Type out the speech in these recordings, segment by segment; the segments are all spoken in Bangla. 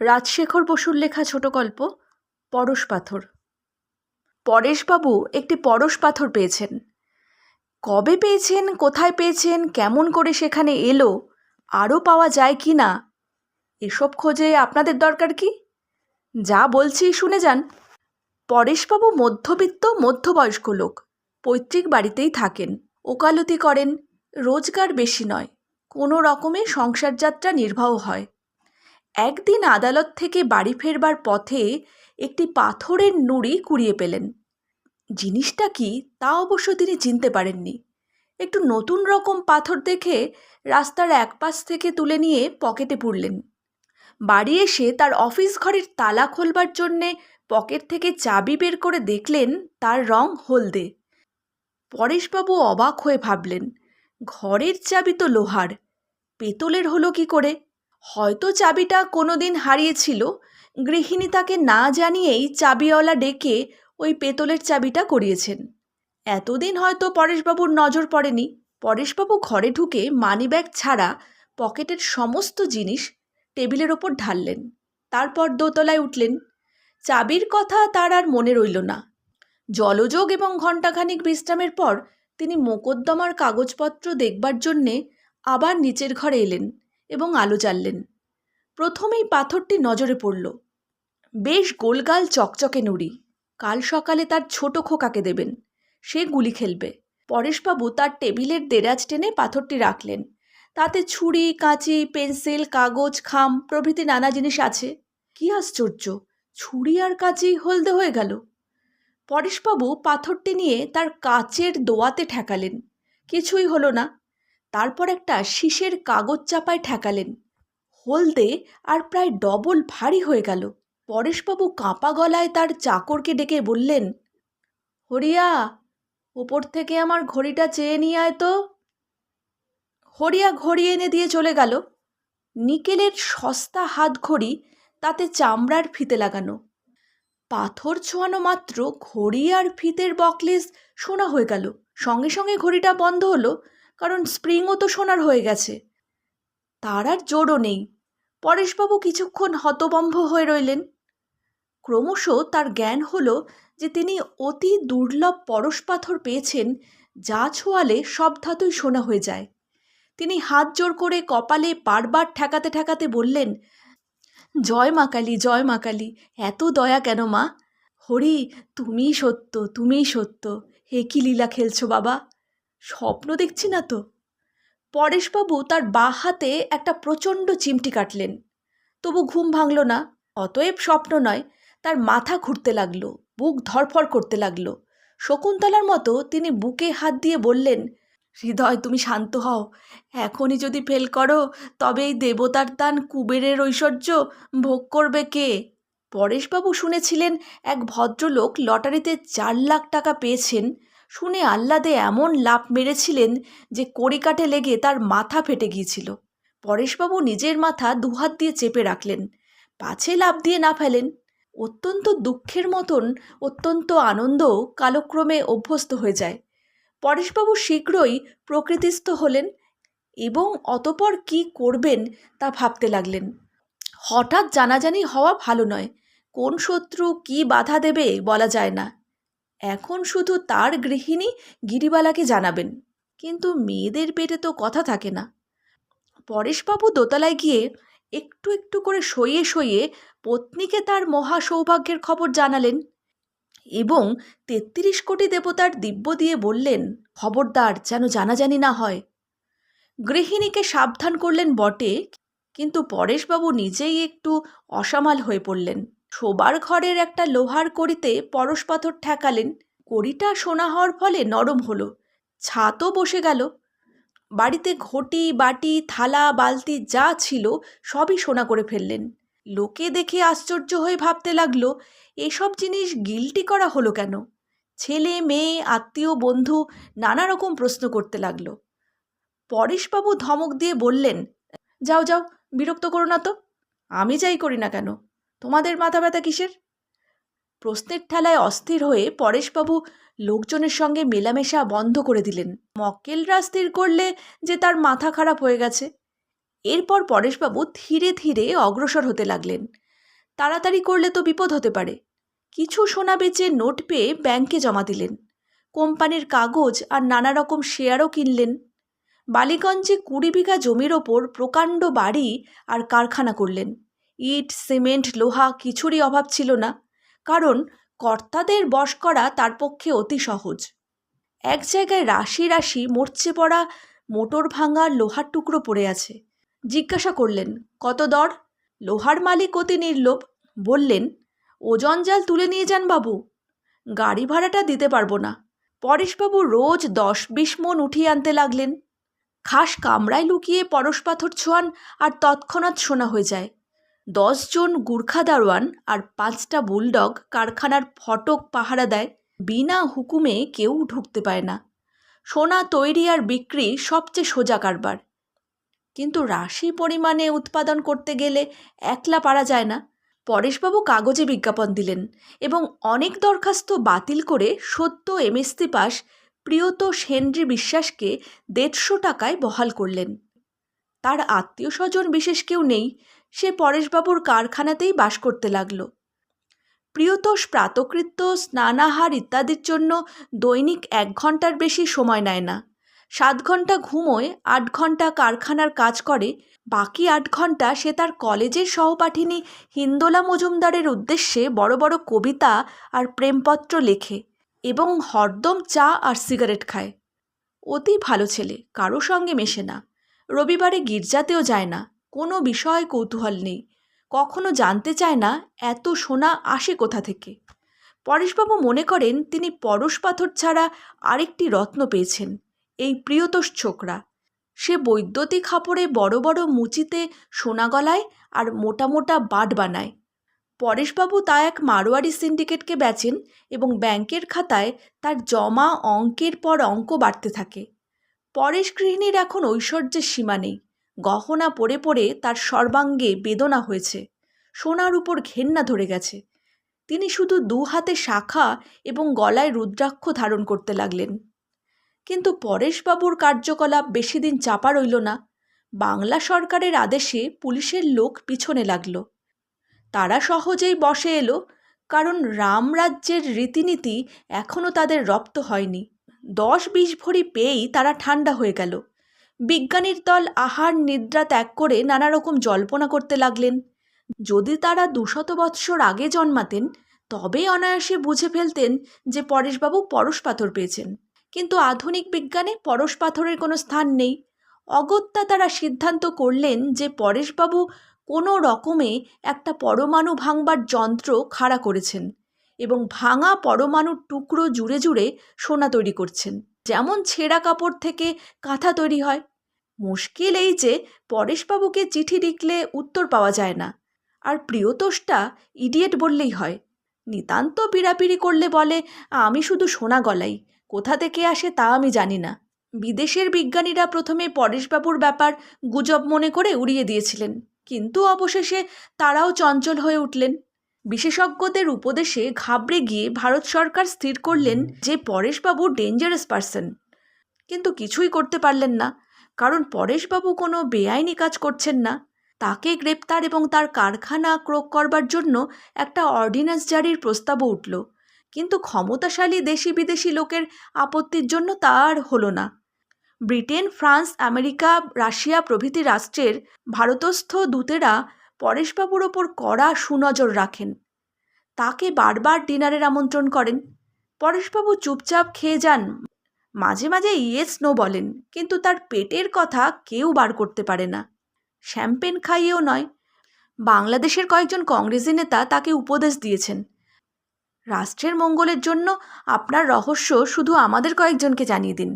রাজশেখর বসুর লেখা ছোট গল্প, পরশ পাথর। পরেশবাবু একটি পরশ পাথর পেয়েছেন। কবে পেয়েছেন, কোথায় পেয়েছেন, কেমন করে সেখানে এলো, আরও পাওয়া যায় কি না, এসব খোঁজে আপনাদের দরকার কি? যা বলছি শুনে যান। পরেশবাবু মধ্যবিত্ত, মধ্যবয়স্ক লোক, পৈতৃক বাড়িতেই থাকেন, ওকালতি করেন, রোজগার বেশি নয়, কোনো রকমে সংসার যাত্রা নির্বাহ হয়। একদিন আদালত থেকে বাড়ি ফেরবার পথে একটি পাথরের নুড়ি কুড়িয়ে পেলেন। জিনিসটা কি তা অবশ্য তিনি চিনতে পারেননি। একটু নতুন রকম পাথর দেখে রাস্তার এক পাশ থেকে তুলে নিয়ে পকেটে পুরলেন বাড়ি এসে তার অফিস ঘরের তালা খোলবার জন্যে পকেট থেকে চাবি বের করে দেখলেন তার রং হলদে। পরেশবাবু অবাক হয়ে ভাবলেন, ঘরের চাবি তো লোহার, পেতলের হলো কি করে? হয়তো চাবিটা কোনো দিন হারিয়েছিল। গৃহিণী তাকে না জানিয়েই চাবিওয়ালা ডেকে ওই পেতলের চাবিটা করিয়েছেন। এতদিন হয়তো পরেশবাবুর নজর পড়েনি। পরেশবাবু ঘরে ঢুকে মানিব্যাগ ছাড়া পকেটের সমস্ত জিনিস টেবিলের ওপর ঢাললেন। তারপর দোতলায় উঠলেন। চাবির কথা তার আর মনে রইল না। জলযোগ এবং ঘণ্টাখানিক বিশ্রামের পর তিনি মোকদ্দমার কাগজপত্র দেখবার জন্যে আবার নিচের ঘরে এলেন। এবং আলো জ্বাললেন। প্রথমেই পাথরটি নজরে পড়ল। বেশ গোলগাল চকচকে নুড়ি। কাল সকালে তার ছোট খোকাকে দেবেন? সে গুলি খেলবে। পরেশবাবু তার টেবিলের দেরাজ টেনে পাথরটি রাখলেন। তাতে ছুরি, কাঁচি, পেন্সিল, কাগজ, খাম প্রভৃতি নানা জিনিস আছে। কি আশ্চর্য! ছুরি আর কাঁচি হলদে হয়ে গেল। পরেশবাবু পাথরটি নিয়ে তার কাচের দোয়াতে ঠেকালেন। কিছুই হলো না। তারপর একটা শীষের কাগজ চাপায় ঠেকালেন। হলদে আর প্রায় ডবল ভারী হয়ে গেল। পরেশবাবু কাঁপা গলায় তার চাকরকে ডেকে বললেন, হরিয়া, ওপর থেকে আমার ঘড়িটা চেয়ে নিয়ে আয় তো। হরিয়া ঘড়ি এনে দিয়ে চলে গেল। নিকেলের সস্তা হাত ঘড়ি তাতে চামড়ার ফিতে লাগানো। পাথর ছোঁয়ানো মাত্র ঘড়ি আর ফিতের বকলেস সোনা হয়ে গেল। সঙ্গে সঙ্গে ঘড়িটা বন্ধ হলো। কারণ স্প্রিংও তো সোনার হয়ে গেছে। তার আর জোরও নেই। পরেশবাবু কিছুক্ষণ হতবম্ব হয়ে রইলেন। ক্রমশ তার জ্ঞান হলো যে তিনি অতি দুর্লভ পরশ পাথর পেয়েছেন, যা ছোঁয়ালে সব ধাতুই সোনা হয়ে যায়। তিনি হাত জোর করে কপালে বারবার ঠেকাতে ঠেকাতে বললেন, জয় মা কালী, জয় মা কালী, এত দয়া কেন মা? হরি, তুমিই সত্য তুমিই সত্য। হে কি লীলা খেলছো বাবা? স্বপ্ন দেখছি না তো। পরেশবাবু তার বা হাতে একটা প্রচণ্ড চিমটি কাটলেন। তবু ঘুম ভাঙল না, অতএব স্বপ্ন নয়, তার মাথা ঘুরতে লাগল, বুক ধরফর করতে লাগল। শকুন্তলার মতো তিনি বুকে হাত দিয়ে বললেন, হৃদয়, তুমি শান্ত হও। এখনই যদি ফেল করো তবে এই দেবতার দান, কুবেরের ঐশ্বর্য ভোগ করবে কে? পরেশবাবু শুনেছিলেন এক ভদ্রলোক লটারিতে চার লাখ টাকা পেয়েছেন শুনে আহ্লাদে এমন লাভ মেরেছিলেন যে কড়িকাঠে লেগে তার মাথা ফেটে গিয়েছিল। পরেশবাবু নিজের মাথা দুহাত দিয়ে চেপে রাখলেন, পাছে লাভ দিয়ে না ফেলেন। অত্যন্ত দুঃখের মতন, অত্যন্ত আনন্দ কালক্রমে অভ্যস্ত হয়ে যায়। পরেশবাবু শীঘ্রই প্রকৃতিস্থ হলেন এবং অতপর কি করবেন তা ভাবতে লাগলেন। হঠাৎ জানাজানি হওয়া ভালো নয়, কোন শত্রু কি বাধা দেবে বলা যায় না। এখন শুধু তার গৃহিণী গিরিবালাকে জানাবেন। কিন্তু মেয়েদের পেটে তো কথা থাকে না। পরেশবাবু দোতলায় গিয়ে একটু একটু করে সইয়ে সইয়ে পত্নীকে তার মহা সৌভাগ্যের খবর জানালেন এবং তেত্রিশ কোটি দেবতার দিব্য দিয়ে বললেন, খবরদার, যেন জানাজানি না হয়। গৃহিণীকে সাবধান করলেন বটে, কিন্তু পরেশবাবু নিজেই একটু অসামাল হয়ে পড়লেন। শোবার ঘরের একটা লোহার কড়িতে পরশ পাথর ঠেকালেন। কড়িটা সোনা হওয়ার ফলে নরম হলো। ছাতও বসে গেল। বাড়িতে ঘটি, বাটি, থালা, বালতি যা ছিল সবই সোনা করে ফেললেন। লোকে দেখে আশ্চর্য হয়ে ভাবতে লাগল, এসব জিনিস গিলটি করা হলো কেন? ছেলে, মেয়ে, আত্মীয়, বন্ধু নানা রকম প্রশ্ন করতে লাগল। পরেশবাবু ধমক দিয়ে বললেন, যাও যাও, বিরক্ত করো না তো। আমি যাই করি না কেন? তোমাদের মাথা ব্যথা কিসের? প্রশ্নের ঠেলায় অস্থির হয়ে পরেশবাবু লোকজনের সঙ্গে মেলামেশা বন্ধ করে দিলেন। মক্কেলরা স্থির করলে যে তার মাথা খারাপ হয়ে গেছে। এরপর পরেশবাবু ধীরে ধীরে অগ্রসর হতে লাগলেন। তাড়াতাড়ি করলে তো বিপদ হতে পারে। কিছু সোনা বেচে নোট পেয়ে ব্যাংকে জমা দিলেন। কোম্পানির কাগজ আর নানা রকম শেয়ারও কিনলেন। বালিগঞ্জে কুড়ি বিঘা জমির ওপর প্রকাণ্ড বাড়ি আর কারখানা করলেন। ইট, সিমেন্ট, লোহা কিছুরই অভাব ছিল না, কারণ কর্তাদের বশ করা তার পক্ষে অতি সহজ। এক জায়গায় রাশি রাশি মরচে পড়া মোটর ভাঙা লোহার টুকরো পড়ে আছে। জিজ্ঞাসা করলেন, কত দর? লোহার মালিক অতি নির্লোভ। বললেন, ওজন জাল তুলে নিয়ে যান বাবু। গাড়ি ভাড়াটা দিতে পারব না। পরেশবাবু রোজ দশ বিশ মন উঠিয়ে আনতে লাগলেন। খাস কামরায় লুকিয়ে পরশ পাথর ছোঁয়ান আর তৎক্ষণাৎ শোনা হয়ে যায়। দশজন গুর্খা দারোয়ান আর পাঁচটা বুলডগ কারখানার ফটক পাহারা দেয়, বিনা হুকুমে কেউ ঢুকতে পায় না। সোনা তৈরি আর বিক্রি সবচেয়ে সোজা কারবার। কিন্তু রাশি পরিমাণে উৎপাদন করতে গেলে একলা পারা যায় না। পরেশবাবু কাগজে বিজ্ঞাপন দিলেন এবং অনেক দরখাস্ত বাতিল করে সদ্য এমএসসি পাস প্রিয়ত হেনরি বিশ্বাসকে দেড়শো টাকায় বহাল করলেন। তার আত্মীয় স্বজন বিশেষ কেউ নেই, সে পরেশবাবুর কারখানাতেই বাস করতে লাগল। প্রিয়তোষ প্রাতকৃত্য, স্নানাহার ইত্যাদির জন্য দৈনিক এক ঘণ্টার বেশি সময় নেয় না। সাত ঘণ্টা ঘুমোয়, আট ঘণ্টা কারখানার কাজ করে, বাকি আট ঘণ্টা সে তার কলেজের সহপাঠিনী হিন্দোলা মজুমদারের উদ্দেশ্যে বড় বড় কবিতা আর প্রেমপত্র লেখে এবং হরদম চা আর সিগারেট খায়। অতি ভালো ছেলে, কারও সঙ্গে মেশে না। রবিবারে গির্জাতেও যায় না। কোনো বিষয়ে কৌতূহল নেই। কখনো জানতে চায় না, এত সোনা আসে কোথা থেকে? পরেশবাবু মনে করেন, তিনি পরশ পাথর ছাড়া আরেকটি রত্ন পেয়েছেন, এই প্রিয়তোষ ছোকরা। সে বৈদ্যুতিক খাপড়ে বড় বড় মুচিতে সোনা গলায় আর মোটা মোটা বাট বানায়। পরেশবাবু তা এক মারোয়ারি সিন্ডিকেটকে বেচেন এবং ব্যাংকের খাতায় তার জমা অঙ্কের পর অঙ্ক বাড়তে থাকে। পরেশ গৃহিণীর এখন ঐশ্বর্যের সীমা নেই। গহনা পরে পরে তার সর্বাঙ্গে বেদনা হয়েছে। সোনার উপর ঘেন্না ধরে গেছে। তিনি শুধু দু হাতে শাখা এবং গলায় রুদ্রাক্ষ ধারণ করতে লাগলেন। কিন্তু পরেশবাবুর কার্যকলাপ বেশি দিন চাপা রইল না। বাংলা সরকারের আদেশে পুলিশের লোক পিছনে লাগল। তারা সহজেই বসে এলো, কারণ রামরাজ্যের রীতিনীতি এখনও তাদের রপ্ত হয়নি। দশ বিশ ভরি পেয়েই তারা ঠান্ডা হয়ে গেল। বিজ্ঞানীর দল আহার নিদ্রা ত্যাগ করে নানা রকম জল্পনা করতে লাগলেন। যদি তারা দুশত বৎসর আগে জন্মাতেন, তবে অনায়াসে বুঝে ফেলতেন যে পরেশবাবু পরশ পাথর পেয়েছেন। কিন্তু আধুনিক বিজ্ঞানে পরশ পাথরের কোনো স্থান নেই। অগত্যা তারা সিদ্ধান্ত করলেন যে পরেশবাবু কোনো রকমে একটা পরমাণু ভাঙবার যন্ত্র খাড়া করেছেন। এবং ভাঙা পরমাণুর টুকরো জুড়ে জুড়ে সোনা তৈরি করছেন। যেমন ছেঁড়া কাপড় থেকে কাঁথা তৈরি হয়। মুশকিল এই যে পরেশবাবুকে চিঠি লিখলে উত্তর পাওয়া যায় না। আর প্রিয়তোষটা ইডিয়েট বললেই হয়। নিতান্ত পিড়াপিড়ি করলে বলে, আমি শুধু সোনা গলাই, কোথা থেকে আসে তা আমি জানি না। বিদেশের বিজ্ঞানীরা প্রথমে পরেশবাবুর ব্যাপার গুজব মনে করে উড়িয়ে দিয়েছিলেন। কিন্তু অবশেষে তারাও চঞ্চল হয়ে উঠলেন। বিশেষজ্ঞদের উপদেশে ঘাবড়ে গিয়ে ভারত সরকার স্থির করলেন যে পরেশবাবু ডেঞ্জারাস পার্সন কিন্তু কিছুই করতে পারলেন না। কারণ পরেশবাবু কোনো বেআইনি কাজ করছেন না। তাকে গ্রেপ্তার এবং তার কারখানা ক্রোক করবার জন্য একটা অর্ডিন্যান্স জারির প্রস্তাবও উঠল। কিন্তু ক্ষমতাশালী দেশি বিদেশি লোকের আপত্তির জন্য তা আর হলো না। ব্রিটেন ফ্রান্স আমেরিকা রাশিয়া প্রভৃতি রাষ্ট্রের ভারতস্থ দূতেরা পরেশবাবুর ওপর কড়া সুনজর রাখেন। তাকে বারবার ডিনারের আমন্ত্রণ করেন। পরেশবাবু চুপচাপ খেয়ে যান। মাঝে মাঝে ইয়েস নো বলেন, কিন্তু তার পেটের কথা কেউ বার করতে পারে না। শ্যাম্পেন খাইয়েও নয়, বাংলাদেশের কয়েকজন কংগ্রেসি নেতা তাকে উপদেশ দিয়েছেন। রাষ্ট্রের মঙ্গলের জন্য আপনার রহস্য শুধু আমাদের কয়েকজনকে জানিয়ে দিন।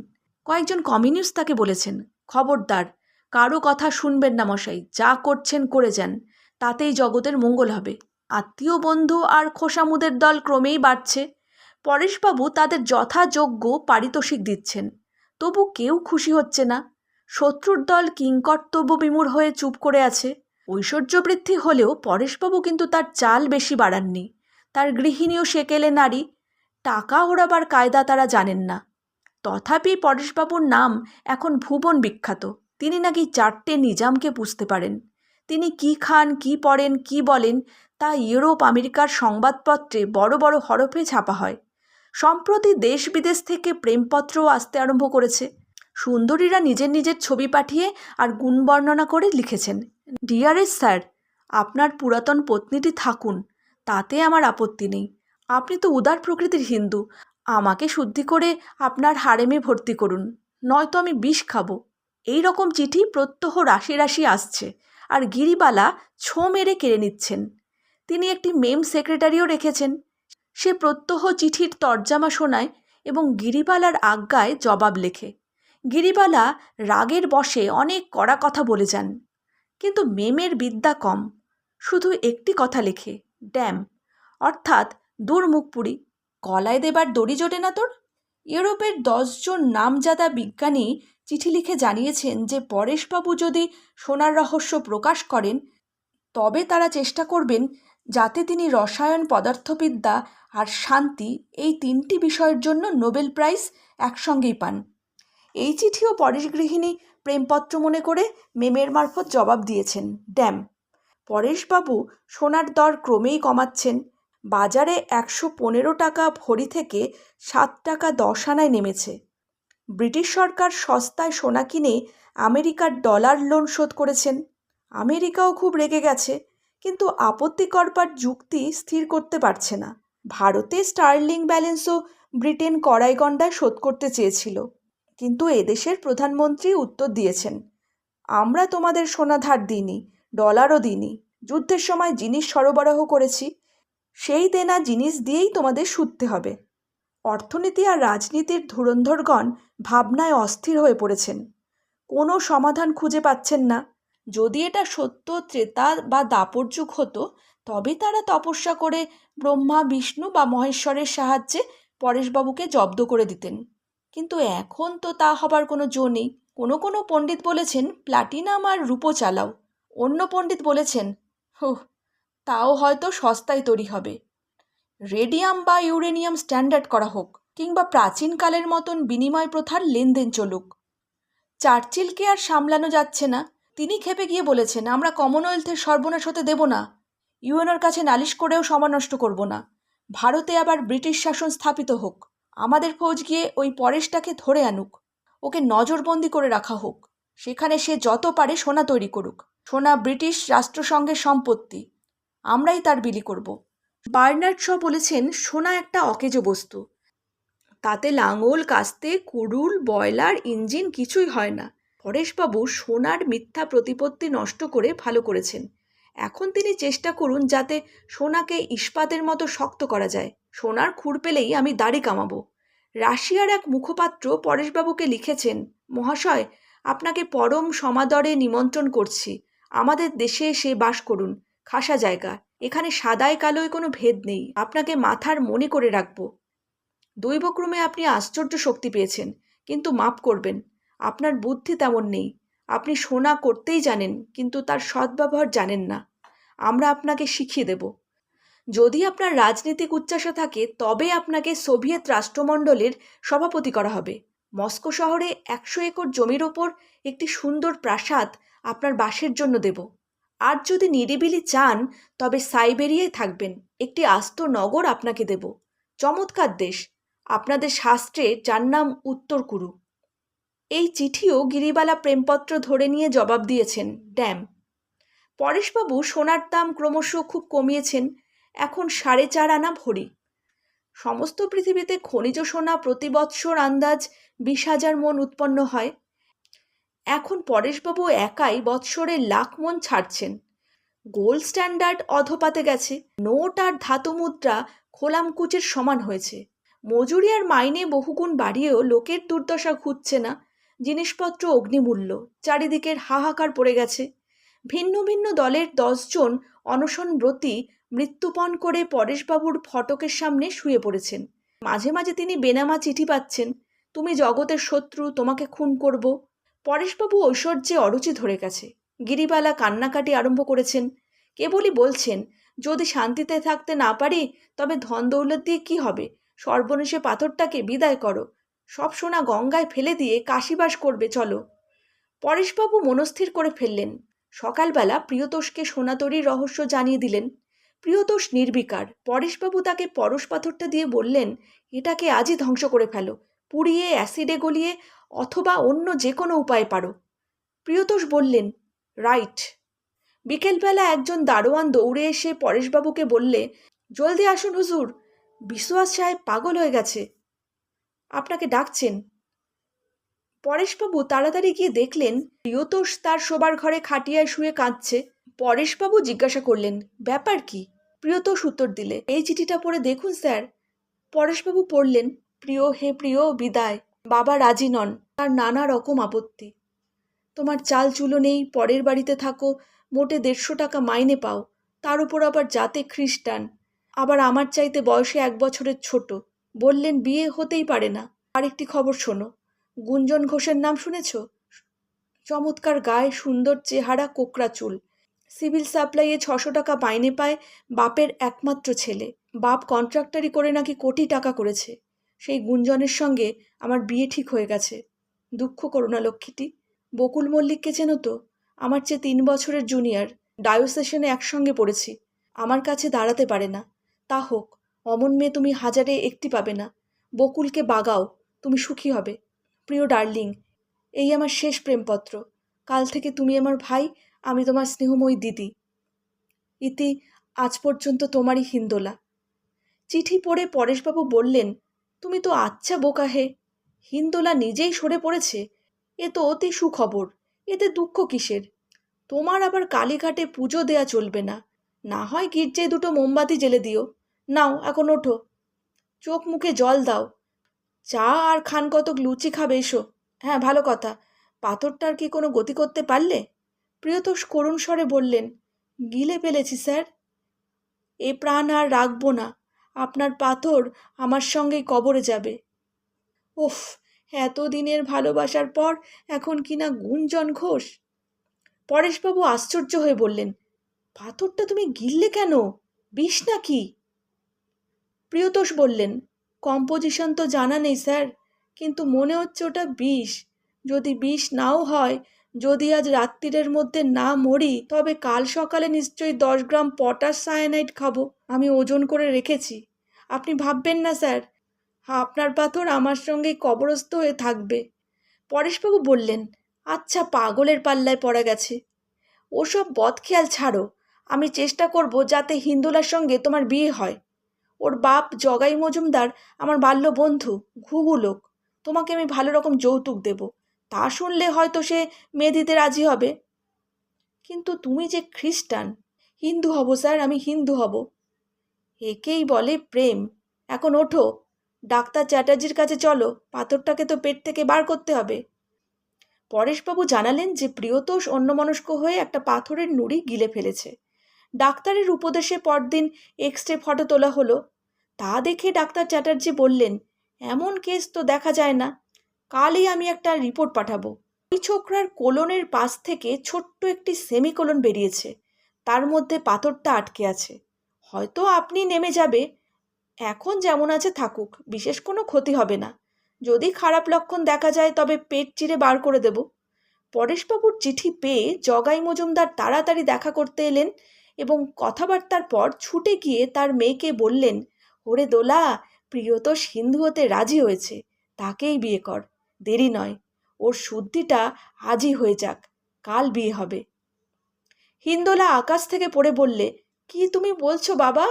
কয়েকজন কমিউনিস্ট তাকে বলেছেন, খবরদার, কারও কথা শুনবেন না মশাই, যা করছেন করে যান। তাতেই জগতের মঙ্গল হবে। আত্মীয়, বন্ধু আর খোসামুদের দল ক্রমেই বাড়ছে। পরেশবাবু তাদের যথাযোগ্য পারিতোষিক দিচ্ছেন। তবু কেউ খুশি হচ্ছে না। শত্রুর দল কিংকর্তব্য বিমূঢ় হয়ে চুপ করে আছে। ঐশ্বর্য বৃদ্ধি হলেও পরেশবাবু কিন্তু তার চাল বেশি বাড়াননি। তার গৃহিণীও সেকেলে নারী। টাকা ওড়াবার কায়দা তারা জানেন না। তথাপি পরেশবাবুর নাম এখন ভুবন বিখ্যাত। তিনি নাকি চারটে নিজামকে পুষতে পারেন। তিনি কি খান, কি পড়েন, কি বলেন, তা ইউরোপ আমেরিকার সংবাদপত্রে বড় বড় হরফে ছাপা হয়। সম্প্রতি দেশ বিদেশ থেকে প্রেমপত্রও আসতে আরম্ভ করেছে। সুন্দরীরা নিজের নিজের ছবি পাঠিয়ে আর গুণ বর্ণনা করে লিখেছেন। ডিয়ারেস স্যার, আপনার পুরাতন পত্নীটি থাকুন, তাতে আমার আপত্তি নেই। আপনি তো উদার প্রকৃতির হিন্দু, আমাকে শুদ্ধি করে আপনার হারেমে ভর্তি করুন, নয়তো আমি বিষ খাব। এই রকম চিঠি প্রত্যহ রাশি রাশি আসছে। আর গিরিবালা ছো মেরে কেড়ে নিচ্ছেন। তিনি একটি মেম সেক্রেটারিও রেখেছেন। সে প্রত্যহ চিঠির তর্জামা শোনায় এবং গিরিবালার আজ্ঞায় জবাব লেখে। গিরিবালা রাগের বশে অনেক কড়া কথা বলে যান, কিন্তু মেমের বিদ্যা কম। শুধু একটি কথা লেখে, ড্যাম, অর্থাৎ দূর মুখপুরি গলায় দেবার দড়ি জোটে না তোর? ইউরোপের দশজন নামজাদা বিজ্ঞানী চিঠি লিখে জানিয়েছেন যে পরেশবাবু যদি সোনার রহস্য প্রকাশ করেন, তবে তারা চেষ্টা করবেন যাতে তিনি রসায়ন পদার্থবিদ্যা আর শান্তি এই তিনটি বিষয়ের জন্য নোবেল প্রাইজ একসঙ্গেই পান। এই চিঠিও পরেশ গৃহিণী প্রেমপত্র মনে করে মেমের মারফত জবাব দিয়েছেন। ড্যাম, পরেশবাবু সোনার দর ক্রমেই কমাচ্ছেন। বাজারে একশো পনেরো টাকা ভরি থেকে সাত টাকা দশ আনায় নেমেছে। ব্রিটিশ সরকার সস্তায় সোনা কিনে আমেরিকার ডলার লোন শোধ করেছেন। আমেরিকাও খুব রেগে গেছে, কিন্তু আপত্তি করবার যুক্তি স্থির করতে পারছে না। ভারতে স্টার্লিং ব্যালেন্সও ব্রিটেন কড়াইগন্ডায় শোধ করতে চেয়েছিল। কিন্তু এদেশের প্রধানমন্ত্রী উত্তর দিয়েছেন, আমরা তোমাদের সোনা ধার দিইনি, ডলারও দিইনি। যুদ্ধের সময় জিনিস সরবরাহ করেছি, সেই দেনা জিনিস দিয়েই তোমাদের শুধতে হবে। অর্থনীতি আর রাজনীতির ধুরন্ধরগণ ভাবনায় অস্থির হয়ে পড়েছেন। কোনো সমাধান খুঁজে পাচ্ছেন না। যদি এটা সত্য, ত্রেতা বা দাপর যুগ হতো, তবে তারা তপস্যা করে ব্রহ্মা, বিষ্ণু বা মহেশ্বরের সাহায্যে পরেশবাবুকে জব্দ করে দিতেন। কিন্তু এখন তো তা হবার কোনো জো নেই। কোনো কোনো পণ্ডিত বলেছেন, প্লাটিনাম আর রূপো চালাও। অন্য পণ্ডিত বলেছেন হুহ তাও হয়তো সস্তায় তৈরি হবে। রেডিয়াম বা ইউরেনিয়াম স্ট্যান্ডার্ড করা হোক কিংবা প্রাচীনকালের মতন বিনিময় প্রথার লেনদেন চলুক। চার্চিলকে আর সামলানো যাচ্ছে না। তিনি খেপে গিয়ে বলেছেন, আমরা কমনওয়েলথের সর্বনাশ হতে দেব না। ইউএনওর কাছে নালিশ করেও সময় নষ্ট করব না। ভারতে আবার ব্রিটিশ শাসন স্থাপিত হোক। আমাদের ফৌজ গিয়ে ওই পরেশটাকে ধরে আনুক। ওকে নজরবন্দি করে রাখা হোক। সেখানে সে যত পারে সোনা তৈরি করুক। সোনা ব্রিটিশ রাষ্ট্রসংঘের সম্পত্তি। আমরাই তার বিলি করব। বার্নার্ড শ বলেছেন, সোনা একটা অকেজো বস্তু। তাতে লাঙল, কাস্তে, কুড়ুল বয়লার ইঞ্জিন কিছুই হয় না। পরেশবাবু সোনার মিথ্যা প্রতিপত্তি নষ্ট করে ভালো করেছেন। এখন তিনি চেষ্টা করুন যাতে সোনাকে ইস্পাতের মতো শক্ত করা যায়। সোনার খুঁড় পেলেই আমি দাড়ি কামাবো। রাশিয়ার এক মুখপাত্র পরেশবাবুকে লিখেছেন, মহাশয়, আপনাকে পরম সমাদরে নিমন্ত্রণ করছি। আমাদের দেশে এসে বাস করুন। খাসা জায়গা। এখানে সাদায় কালোয় কোনো ভেদ নেই। আপনাকে মাথার মনে করে রাখব। দৈবক্রমে আপনি আশ্চর্য শক্তি পেয়েছেন, কিন্তু মাপ করবেন। আপনার বুদ্ধি তেমন নেই। আপনি সোনা করতেই জানেন, কিন্তু তার সদ্ব্যবহার জানেন না। আমরা আপনাকে শিখিয়ে দেব। যদি আপনার রাজনীতিক উচ্চাসা থাকে, তবে আপনাকে সোভিয়েত রাষ্ট্রমণ্ডলের সভাপতি করা হবে। মস্কো শহরে একশো একর জমির ওপর একটি সুন্দর প্রাসাদ আপনার বাসের জন্য দেব। আর যদি নিরিবিলি চান, তবে সাইবেরিয়ায় থাকবেন। একটি আস্ত নগর আপনাকে দেব। চমৎকার দেশ। আপনাদের শাস্ত্রে যার নাম উত্তর কুরু এই চিঠিও গিরিবালা প্রেমপত্র ধরে নিয়ে জবাব দিয়েছেন, ড্যাম। পরেশবাবু সোনার দাম ক্রমশ খুব কমিয়েছেন। এখন সাড়ে চার আনা ভরি। সমস্ত পৃথিবীতে খনিজ সোনা প্রতি বৎসর আন্দাজ বিশ হাজার মন উৎপন্ন হয়। এখন পরেশবাবু একাই বৎসরে লাখ মন ছাড়ছেন। গোল্ড স্ট্যান্ডার্ড অধপাতে গেছে। নোট আর ধাতু মুদ্রা খোলামকুচের সমান হয়েছে। মজুরি আর মাইনে বহুগুণ বাড়িয়েও লোকের দুর্দশা ঘুরছে না। জিনিসপত্র অগ্নিমূল্য, চারিদিকের হাহাকার পড়ে গেছে। ভিন্ন ভিন্ন দলের দশজন অনশনব্রতী মৃত্যুপণ করে পরেশবাবুর ফটকের সামনে শুয়ে পড়েছেন। মাঝে মাঝে তিনি বেনামা চিঠি পাচ্ছেন। তুমি জগতের শত্রু, তোমাকে খুন করব। পরেশবাবু ঐশ্বর্যে অরুচি ধরে গেছে। গিরিবালা কান্নাকাটি আরম্ভ করেছেন। কেবলই বলছেন, যদি শান্তিতে থাকতে না পারি, তবে ধন দৌলত দিয়ে কি হবে? সর্বনেশে পাথরটাকে বিদায় করো। সব সোনা গঙ্গায় ফেলে দিয়ে কাশিবাস করবে, চলো। পরেশবাবু মনস্থির করে ফেললেন। সকালবেলা প্রিয়তোষকে সোনাতরীর রহস্য জানিয়ে দিলেন। প্রিয়তোষ নির্বিকার। পরেশবাবু তাকে পরশ পাথরটা দিয়ে বললেন, এটাকে আজই ধ্বংস করে ফেলো। পুড়িয়ে, অ্যাসিডে গলিয়ে অথবা অন্য যে কোনো উপায়ে পারো। প্রিয়তোষ বললেন, রাইট। বিকেলবেলা একজন দারোয়ান দৌড়ে এসে পরেশবাবুকে বললে, জলদি আসুন হুজুর বিশ্বাস সাহেব পাগল হয়ে গেছে। আপনাকে ডাকছেন। পরেশবাবু তাড়াতাড়ি গিয়ে দেখলেন, প্রিয়তোষ তার শোবার ঘরে খাটিয়ায় শুয়ে কাঁদছে। পরেশবাবু জিজ্ঞাসা করলেন, ব্যাপার কি? প্রিয়তোষ উত্তর দিলে, এই চিঠিটা পড়ে দেখুন স্যার। পরেশবাবু পড়লেন, প্রিয়, হে প্রিয়, বিদায়। বাবা রাজি নন, তার নানা রকম আপত্তি। তোমার চাল চুলো নেই, পরের বাড়িতে থাকো, মোটে দেড়শো টাকা মাইনে পাও, তার উপর আবার জাতে খ্রিস্টান। আবার আমার চাইতে বয়সে এক বছরের ছোট, বললেন বিয়ে হতেই পারে না। আরেকটি খবর শোনো, গুঞ্জন ঘোষের নাম শুনেছ? চমৎকার গায়ে সুন্দর চেহারা কোকরা চুল। সিভিল সাপ্লাইয়ে ছশো টাকা মাইনে পায় বাপের একমাত্র ছেলে। বাপ কন্ট্রাক্টারি করে নাকি কোটি টাকা করেছে। সেই গুঞ্জনের সঙ্গে আমার বিয়ে ঠিক হয়ে গেছে। দুঃখ করো না, লক্ষ্মীটি। বকুল মল্লিককে চেনো তো? আমার চেয়ে তিন বছরের জুনিয়র ডায়োসেশনে একসঙ্গে পড়েছি। আমার কাছে দাঁড়াতে পারে না। তা হোক, অমন মেয়ে তুমি হাজারে একটি পাবে না। বকুলকে বাগাও, তুমি সুখী হবে। প্রিয় ডার্লিং, এই আমার শেষ প্রেমপত্র। কাল থেকে তুমি আমার ভাই, আমি তোমার স্নেহময়ী দিদি। ইতি, আজ পর্যন্ত তোমারই হিন্দোলা। চিঠি পড়ে পরেশবাবু বললেন তুমি তো আচ্ছা বোকা হে। হিন্দোলা নিজেই সরে পড়েছে। এ তো অতি সুখবর। এতে দুঃখ কিসের? তোমার আবার কালীঘাটে পুজো দেয়া চলবে না। না হয় গির্জায় দুটো মোমবাতি জেলে দিও। নাও, এখন ওঠো। চোখ মুখে জল দাও। চা আর খান কতক লুচি খাবে, এসো। হ্যাঁ ভালো কথা। পাথরটার কি কোনো গতি করতে পারলে? প্রিয়তোষ করুণ স্বরে বললেন, গিলে ফেলেছি, স্যার। এ প্রাণ আর রাখব না। আপনার পাথর আমার সঙ্গেই কবরে যাবে। ওফ এত দিনের ভালোবাসার পর এখন কিনা গুঞ্জন ঘোষ। পরেশবাবু আশ্চর্য হয়ে বললেন, পাথরটা তুমি গিললে কেন? বিষ নাকি? প্রিয়তোষ বললেন, কম্পোজিশন তো জানা নেই স্যার, কিন্তু মনে হচ্ছে ওটা বিষ। যদি বিষ নাও হয়, যদি আজ রাত্রিরের মধ্যে না মরি, তবে কাল সকালে নিশ্চয়ই দশ গ্রাম পটাশ সায়ানাইড খাব। আমি ওজন করে রেখেছি। আপনি ভাববেন না, স্যার। আপনার পাথর আমার সঙ্গেই কবরস্থ হয়ে থাকবে। পরেশবাবু বললেন আচ্ছা পাগলের পাল্লায় পড়া গেছে। ওসব বদখেয়াল ছাড়ো, আমি চেষ্টা করব যাতে হিন্দুলার সঙ্গে তোমার বিয়ে হয়। ওর বাপ জগাই মজুমদার আমার বাল্য বন্ধু ঘুঘু লোক। তোমাকে আমি ভালো রকম যৌতুক দেব। তা শুনলে হয়তো সে মেয়ে দিতে রাজি হবে। কিন্তু তুমি যে খ্রিস্টান, হিন্দু হব, স্যার, আমি হিন্দু হব। একেই বলে প্রেম। এখন ওঠো, ডাক্তার চ্যাটার্জির কাছে চলো, পাথরটাকে তো পেট থেকে বার করতে হবে। পরেশবাবু জানালেন যে প্রিয়তোষ অন্যমনস্ক হয়ে একটা পাথরের নুড়ি গিলে ফেলেছে। ডাক্তারের উপদেশে পরদিন এক্স রে ফটো তোলা হলো। তা দেখে ডাক্তার চ্যাটার্জি বললেন, এমন কেস তো দেখা যায় না। কালই আমি একটা রিপোর্ট পাঠাবো। ওই ছোকরার কোলনের পাশ থেকে ছোট্ট একটি সেমিকোলন বেরিয়েছে। তার মধ্যে পাথরটা আটকে আছে। হয়তো আপনি নেমে যাবে। এখন যেমন আছে থাকুক, বিশেষ কোনো ক্ষতি হবে না। যদি খারাপ লক্ষণ দেখা যায়, তবে পেট চিরে বার করে দেব। পরেশবাবুর চিঠি পেয়ে জগাই মজুমদার তাড়াতাড়ি দেখা করতে এলেন এবং কথাবার্তার পর ছুটে গিয়ে তার মেয়েকে বললেন, ওরে দোলা, প্রিয়তোষ হিন্দু হতে রাজি হয়েছে। তাকেই বিয়ে কর। দেরি নয়। ওর শুদ্ধিটা আজই হয়ে যাক। কাল বিয়ে হবে। হিন্দোলা আকাশ থেকে পড়ে বললে কি তুমি বলছো বাবা?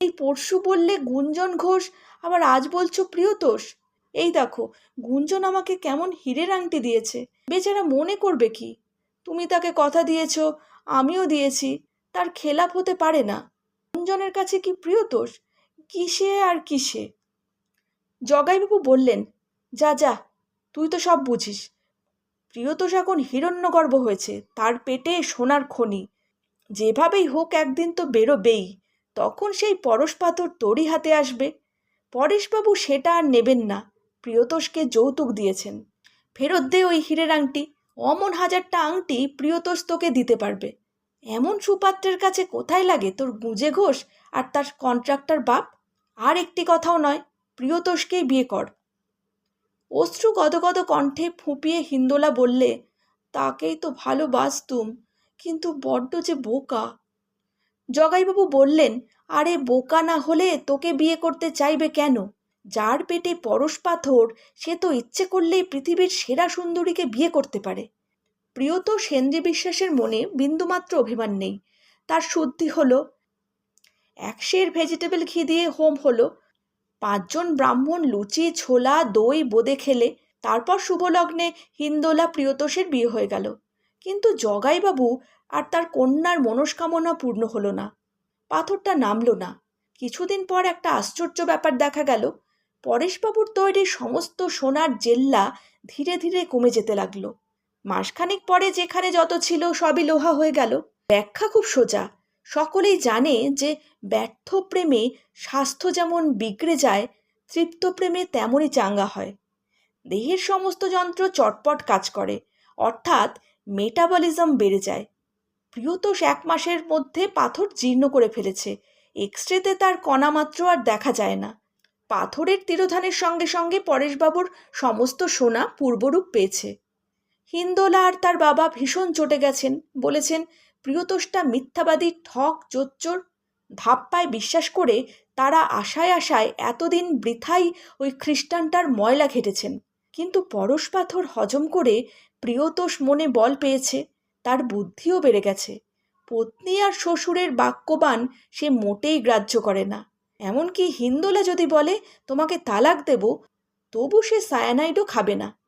এই পরশু বললে গুঞ্জন ঘোষ, আবার আজ বলছো প্রিয়তোষ। এই দেখো, গুঞ্জন আমাকে কেমন হীরের আংটি দিয়েছে। বেচারা মনে করবে কি? তুমি তাকে কথা দিয়েছ, আমিও দিয়েছি, তার খেলাপ হতে পারে না। গুঞ্জনের কাছে কি প্রিয়তোষ? কিসে আর কিসে? জগাইবাবু বললেন, যা যা, তুই তো সব বুঝিস। প্রিয়তোষ এখন হিরণ্যগর্ভ হয়েছে, তার পেটে সোনার খনি। যেভাবেই হোক একদিন তো বেরোবেই, তখন সেই পরশ পাথর তোরই হাতে আসবে। পরেশবাবু সেটা আর নেবেন না, প্রিয়তোষকে যৌতুক দিয়েছেন। ফেরত দে ওই হীরের আংটি, অমন হাজারটা আংটি প্রিয়তোষ তোকে দিতে পারবে। এমন সুপাত্রের কাছে কোথায় লাগে তোর গুঁজে ঘোষ আর তার কন্ট্রাক্টর বাপ? আর একটি কথাও নয়, প্রিয়তোষকেই বিয়ে কর। অশ্রু গদগদ কণ্ঠে ফুঁপিয়ে হিন্দোলা বললে, তাকেই তো ভালোবাসতুম কিন্তু বড্ড যে বোকা। জগাইবাবু বললেন, আরে বোকা না হলে তোকে বিয়ে করতে চাইবে কেন? যার পেটে পরশ পাথর, সে তো ইচ্ছে করলেই পৃথিবীর সেরা সুন্দরীকে বিয়ে করতে পারে। প্রিয়ত সেন্দ্রী বিশ্বাসের মনে বিন্দুমাত্র অভিমান নেই। তার শুদ্ধি হলো, এক সের ভেজিটেবল ঘি দিয়ে হোম হলো। পাঁচজন ব্রাহ্মণ লুচি, ছোলা, দই, বোদে খেলে, তারপর শুভলগ্নে হিন্দোলা প্রিয়তোষের বিয়ে হয়ে গেল। কিন্তু জগাইবাবু আর তার কন্যার মনস্কামনা পূর্ণ হলো না। পাথরটা নামলো না। কিছুদিন পর একটা আশ্চর্য ব্যাপার দেখা গেল। পরেশবাবুর তৈরি সমস্ত সোনার জেল্লা ধীরে ধীরে কমে যেতে লাগল। মাসখানেক পরে যেখানে যত ছিল সবই লোহা হয়ে গেল। ব্যাখ্যা খুব সোজা। সকলেই জানে যে ব্যর্থ প্রেমে স্বাস্থ্য যেমন বিগড়ে যায়, তৃপ্ত প্রেমে তেমনই চাঙ্গা হয়। দেহের সমস্ত যন্ত্র চটপট কাজ করে। অর্থাৎ মেটাবলিজম বেড়ে যায়। প্রিয়তোষ এক মাসের মধ্যে পাথর জীর্ণ করে ফেলেছে। এক্স রেতে তার কণামাত্র আর দেখা যায় না। পাথরের তিরোধানের সঙ্গে সঙ্গে পরেশবাবুর সমস্ত সোনা পূর্বরূপ পেয়েছে। হিন্দোলা আর তার বাবা ভীষণ চটে গেছেন, বলেছেন, প্রিয়তোষটা মিথ্যাবাদী, ঠক, জোচ্চোর। ধাপ্পায় বিশ্বাস করে তারা আশায় আশায় এতদিন বৃথাই ওই খ্রিস্টানটার ময়লা ঘেটেছেন। কিন্তু পরশ পাথর হজম করে প্রিয়তোষ মনে বল পেয়েছে, তার বুদ্ধিও বেড়ে গেছে। পত্নী আর শ্বশুরের বাক্যবান সে মোটেই গ্রাহ্য করে না। এমনকি হিন্দোলা যদি বলে, তোমাকে তালাক দেব তবু সে সায়ানাইডও খাবে না।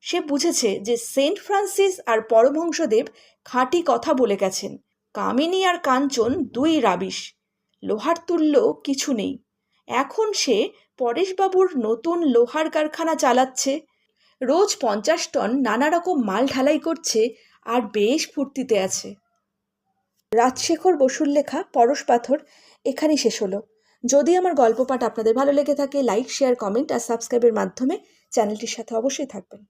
সে বুঝেছে যে সেন্ট ফ্রান্সিস আর পরমহংসদেব খাঁটি কথা বলে গেছেন। কামিনী আর কাঞ্চন দুই রাবিশ। লোহার তুল্য কিছু নেই। এখন সে পরেশবাবুর নতুন লোহার কারখানা চালাচ্ছে। রোজ পঞ্চাশ টন নানা রকম মাল ঢালাই করছে আর বেশ ফুর্তিতে আছে। রাজশেখর বসুর লেখা পরশ পাথর এখানেই শেষ হলো। যদি আমার গল্প পাঠ আপনাদের ভালো লেগে থাকে লাইক শেয়ার কমেন্ট আর সাবস্ক্রাইবের মাধ্যমে চ্যানেলটির সাথে অবশ্যই থাকবেন।